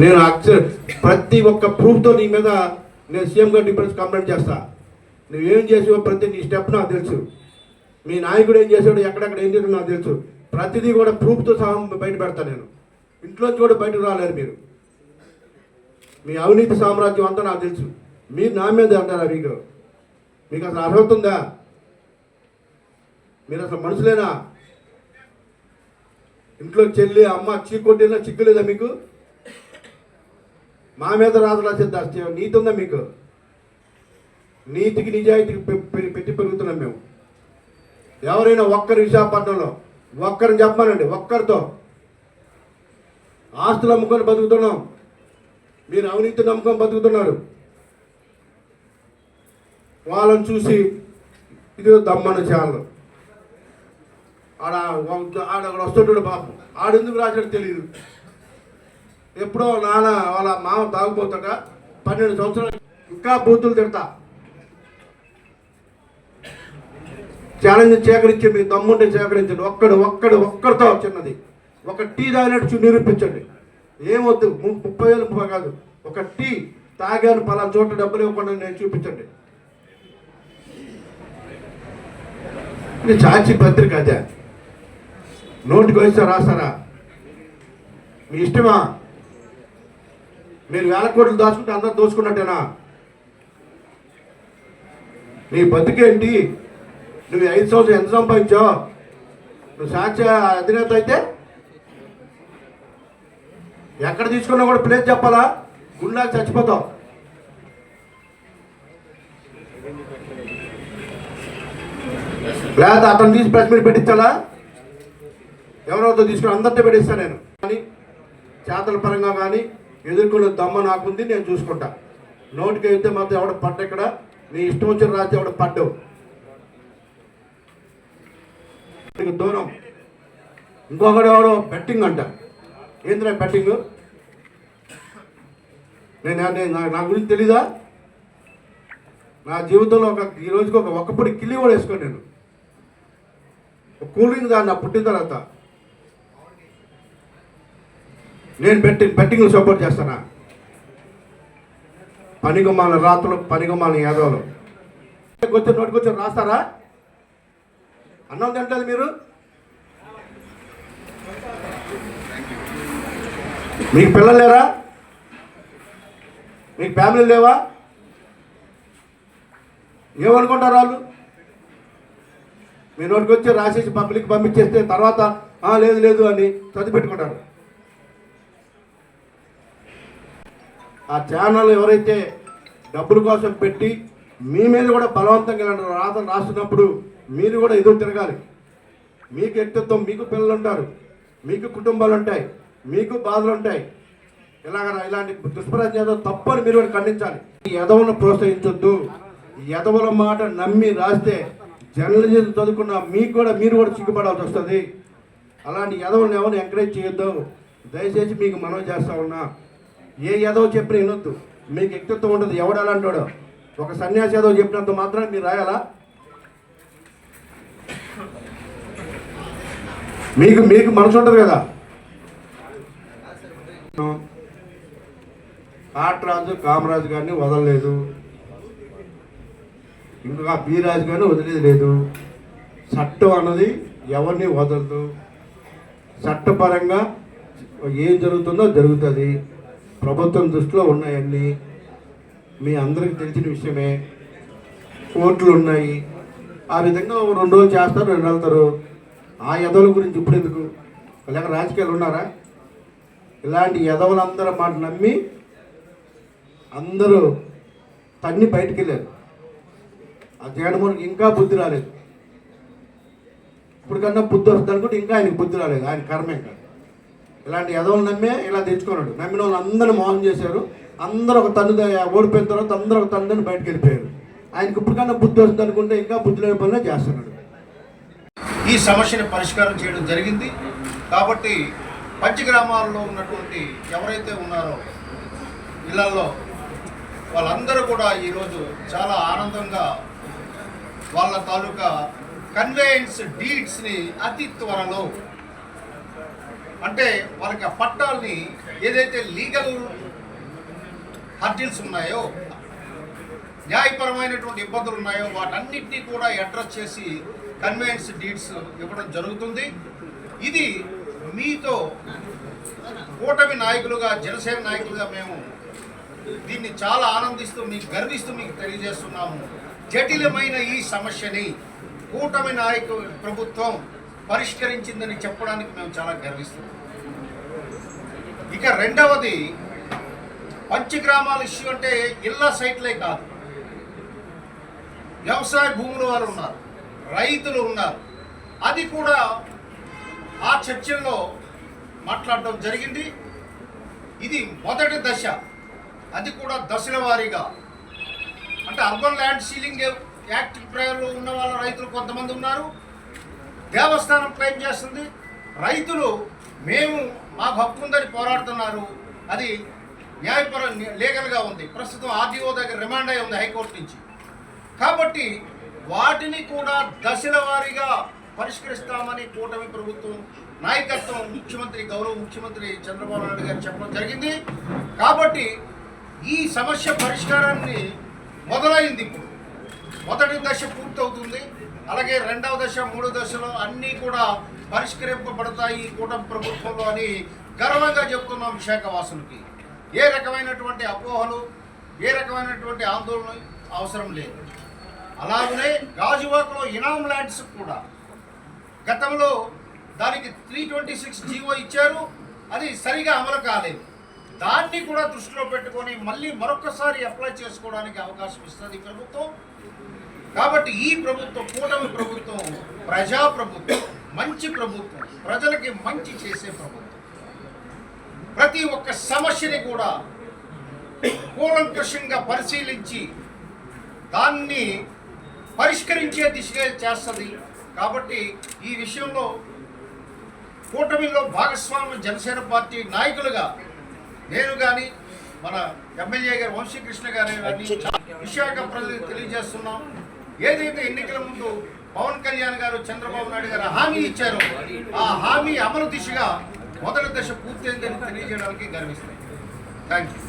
నేను అక్షర ప్రతి ఒక్క ప్రూఫ్తో నీ మీద నేను సీఎం గారి డిఫరెన్స్ కంప్లైంట్ చేస్తా. నువ్వేం చేసావో ప్రతి నీ స్టెప్ నాకు తెలుసు. మీ నాయకుడు ఏం చేశాడు ఎక్కడెక్కడ ఏం చేసాడు నాకు తెలుసు. ప్రతిదీ కూడా ప్రూఫ్తో సహా బయట పెడతా నేను. ఇంట్లోంచి కూడా బయటకు రాలేరు మీరు. మీ అవినీతి సామ్రాజ్యం అంతా నాకు తెలుసు. మీరు నా మీద అంటారా మీకు? మీకు అసలు అర్హత ఉందా? మీరు అసలు మనుషులేనా? ఇంట్లో చెల్లి అమ్మ చీకొట్టినా చిక్కులేదా మీకు? మా మీద రాజు రాసేద్దా నీతి ఉందా మీకు? నీతికి నిజాయితీకి పె- పె- పెట్టి పెరుగుతున్నాం మేము. ఎవరైనా ఒక్కరు విశాఖపట్నంలో ఒక్కరిని చెప్పానండి ఒక్కరితో. ఆస్తులు అమ్ముకొని బతుకుతున్నాం. మీరు అవినీతి నమ్ముకొని బతుకుతున్నారు. వాళ్ళని చూసి ఇది దమ్మను ఛానల్ ఆడ ఆడ అక్కడ వస్తుంటాడు పాపం. ఆడెందుకు రాశాడు తెలియదు ఎప్పుడో నాన్న వాళ్ళ మామ తాగుపోతాడ పన్నెండు సంవత్సరాలు ఇంకా బూతులు తిడతా. ఛాలెంజ్ సేకరించి మీ తమ్ముడిని సేకరించండి ఒక్కడు ఒక్కడు ఒక్కడితో చిన్నది. ఒక టీ తాగినట్టు నిరూపించండి. ఏమొద్దు ము- ముప్పై వేలు ముప్పై కాదు. ఒక టీ తాగాను పలానా చోట డబ్బులు ఇవ్వకుండా నేను చూపించండి. ఇది సాక్షి పత్రిక అదే. నోటికి వస్తే రాస్తారా? మీ ఇష్టమా? మీరు వేల కోట్లు దాచుకుంటే అందరూ దోచుకున్నట్టేనా? నీ బతుకేంటి? నువ్వు ఐదు సంవత్సరం ఎంత సంపాదించావు? నువ్వు సాక్ష్య అధినేత అయితే? ఎక్కడ తీసుకున్నా కూడా ప్లేస్ చెప్పాలా? గుండా చచ్చిపోతావు. లేదా అతను తీసి ప్రెస్ మీట్ పెట్టించాలా? ఎవరెవరితో తీసుకుని అందరితో పెట్టిస్తాను నేను. కానీ చేతల పరంగా కానీ ఎదుర్కొనే దమ్మ నాకుంది నేను చూసుకుంటా. నోటికి అయితే మాత్రం ఎవడ పడ్డ ఇక్కడ నీ ఇష్టం వచ్చిన రాజ్యం ఎవడ పడ్డవు. దూరం. ఇంకొకడు ఎవడో బెట్టింగ్ అంట. ఏంద్రా బెట్టింగ్? నేను నా- నా గురించి తెలీదా? నా జీవితంలో ఒక ఈ రోజుకి ఒక ఒక్కపొడి కిల్లి కూడా వేసుకోండి నేను. కూలింగ్ దాన్ని నా పుట్టిన తర్వాత. నేను బెట్టింగ్ బెట్టింగ్లు సపోర్ట్ చేస్తానా? పనిగుమాల రాత్రులు పనిగుమాల యాదవులు. కొంచెం నోటికొచ్చి రాస్తారా? అన్నం తింటారు మీరు? మీకు పిల్లలు లేరా? మీకు ఫ్యామిలీ లేవా? ఏమనుకుంటారు వాళ్ళు? మీ నోటికి వచ్చి రాసేసి పబ్లిక్ పంపించేస్తే తర్వాత లేదు లేదు అని చదివి పెట్టుకుంటారు ఆ ఛానల్ ఎవరైతే డబ్బుల కోసం పెట్టి మీ మీద కూడా బలవంతంగా ఇలాంటి రాతలు రాస్తున్నప్పుడు మీరు కూడా ఎదురు తిరగాలి. మీకు వ్యక్తిత్వం మీకు పిల్లలు ఉంటారు మీకు కుటుంబాలు ఉంటాయి మీకు బాధలు ఉంటాయి. ఇలాగ ఇలాంటి దుష్ప్రచారం తప్పని మీరు కూడా ఖండించాలి. ఈ ఎదవను ప్రోత్సహించొద్దు. ఎదవల మాట నమ్మి రాస్తే జర్నలిజం చదువుకున్న మీకు కూడా మీరు కూడా సిగ్గుపడాల్సి వస్తుంది. అలాంటి ఎదవలను ఎవరిని ఎంకరేజ్ చేయొద్దు. దయచేసి మీకు మనం చేస్తా ఉన్నా. ఏ యాదవ్ చెప్పిన వినొద్దు. మీకు వ్యక్తిత్వం ఉండదు. ఎవడు అలాంటాడో ఒక సన్యాసి యాదవ్ చెప్పినంత మాత్రం మీరు రాయాలా? మీకు మీకు మనసు ఉంటుంది కదా? కాట్రాజు కామరాజు గారిని వదలలేదు. ఇంకా బీరాజు గారిని వదిలేదు లేదు. చట్టం అన్నది ఎవరిని వదలదు? చట్టపరంగా ఏం జరుగుతుందో జరుగుతుంది. ప్రభుత్వం దృష్టిలో ఉన్నాయన్నీ మీ అందరికీ తెలిసిన విషయమే. కోర్టులు ఉన్నాయి. ఆ విధంగా రెండు రోజులు చేస్తారు రెండు వెళ్తారు ఆ యదవుల గురించి ఇప్పుడు ఎందుకు? లేక రాజకీయాలు ఉన్నారా? ఇలాంటి యదవులందరూ మాట నమ్మి అందరూ తన్ని బయటికి వెళ్ళారు ఆ జగన్మోహన్కి ఇంకా బుద్ధి రాలేదు. ఇప్పుడు కన్నా బుద్ధి వస్తుంది అనుకుంటే ఇంకా ఆయనకి బుద్ధి రాలేదు. ఆయన కర్మ ఇంకా ఇలాంటి ఎదవలు నమ్మే ఇలా తెచ్చుకున్నాడు. నమ్మిన వాళ్ళు అందరూ మోసం చేశారు. అందరూ ఒక తన్ను ఓడిపోయిన తర్వాత అందరూ ఒక తన్నుని బయటకు వెళ్ళిపోయారు. ఆయనకి ఇప్పటికన్నా బుద్ధి వస్తుంది అనుకుంటే ఇంకా బుద్ధి లేని పనులే చేస్తున్నాడు. ఈ సమస్యను పరిష్కారం చేయడం జరిగింది. కాబట్టి పంచగ్రామాల్లో ఉన్నటువంటి ఎవరైతే ఉన్నారో ఇళ్ళలో వాళ్ళందరూ కూడా ఈరోజు చాలా ఆనందంగా వాళ్ళ తాలూకా కన్వేయన్స్ డీడ్స్ని అతి త్వరలో అంటే వాళ్ళకి ఆ పట్టాల్ని ఏదైతే లీగల్ హర్జిల్స్ ఉన్నాయో న్యాయపరమైనటువంటి ఇబ్బందులు ఉన్నాయో వాటన్నిటినీ కూడా అడ్రస్ చేసి కన్వెన్స్ డీడ్స్ ఇవ్వడం జరుగుతుంది. ఇది మీతో కూటమి నాయకులుగా జనసేన నాయకులుగా మేము దీన్ని చాలా ఆనందిస్తూ మీకు గర్విస్తూ మీకు తెలియజేస్తున్నాము. జటిలమైన ఈ సమస్యని కూటమి నాయకు ప్రభుత్వం పరిష్కరించిందని చెప్పడానికి మేము చాలా గర్విస్తున్నాం. ఇక రెండవది పంచగ్రామాల ఇష్యూ అంటే ఇళ్ళ సైట్లే కాదు. వ్యవసాయ భూముల వారు ఉన్నారు రైతులు ఉన్నారు. అది కూడా ఆ చర్చల్లో మాట్లాడడం జరిగింది. ఇది మొదటి దశ. అది కూడా దశల వారీగా. అంటే అర్బన్ ల్యాండ్ సీలింగ్ యాక్ట్ ప్రయోగంలో ఉన్న వాళ్ళ రైతులు కొంతమంది ఉన్నారు. దేవస్థానం క్లెయిమ్ చేస్తుంది. రైతులు మేము మాకు హక్కు ఉందని పోరాడుతున్నారు. అది న్యాయపర లీగల్గా ఉంది. ప్రస్తుతం ఆర్డీఓ దగ్గర రిమాండ్ అయి ఉంది హైకోర్టు నుంచి. కాబట్టి వాటిని కూడా దశల వారీగా పరిష్కరిస్తామని కూటమి ప్రభుత్వం నాయకత్వం ముఖ్యమంత్రి గౌరవ ముఖ్యమంత్రి చంద్రబాబు నాయుడు గారు చెప్పడం జరిగింది. కాబట్టి ఈ సమస్య పరిష్కారాన్ని మొదలైంది ఇప్పుడు. మొదటి దశ పూర్తవుతుంది. అలాగే రెండవ దశ మూడో దశలో అన్నీ కూడా పరిష్కరింపబడతాయి ఈ కూటమి ప్రభుత్వంలో అని గర్వంగా చెప్తున్నాం విశాఖవాసులకి ఏ రకమైనటువంటి అపోహలు ఏ రకమైనటువంటి ఆందోళన అవసరం లేదు. అలాగనే గాజువాకలో ఇనాం ల్యాండ్స్ కూడా. గతంలో దానికి త్రీ ట్వంటీ సిక్స్ జీవో ఇచ్చారు. అది సరిగా అమలు కాలేదు. దాన్ని కూడా దృష్టిలో పెట్టుకొని మళ్ళీ మరొకసారి అప్లై చేసుకోవడానికి అవకాశం ఇస్తుంది ప్రభుత్వం. కాబట్టి ఈ ప్రభుత్వం కూటమి ప్రభుత్వం ప్రజా ప్రభుత్వం మంచి ప్రభుత్వం ప్రజలకి మంచి చేసే ప్రభుత్వం. ప్రతి ఒక్క సమస్యని కూడా కూలంకృషంగా పరిశీలించి దాన్ని పరిష్కరించే దిశగా చేస్తుంది. కాబట్టి ఈ విషయంలో కూటమిలో భాగస్వామ్య జనసేన పార్టీ నాయకులుగా నేను కానీ మన ఎమ్మెల్యే గారు వంశీకృష్ణ గారు కానీ విశాఖ ప్రజలకు తెలియజేస్తున్నాం. ఏదైతే ఎన్నికల ముందు పవన్ కళ్యాణ్ గారు చంద్రబాబు నాయుడు గారు హామీ ఇచ్చారో ఆ హామీ అమలు దిశగా మొదటి దశ పూర్తయిందని తెలియజేయడానికి గర్విస్తాం థ్యాంక్ యూ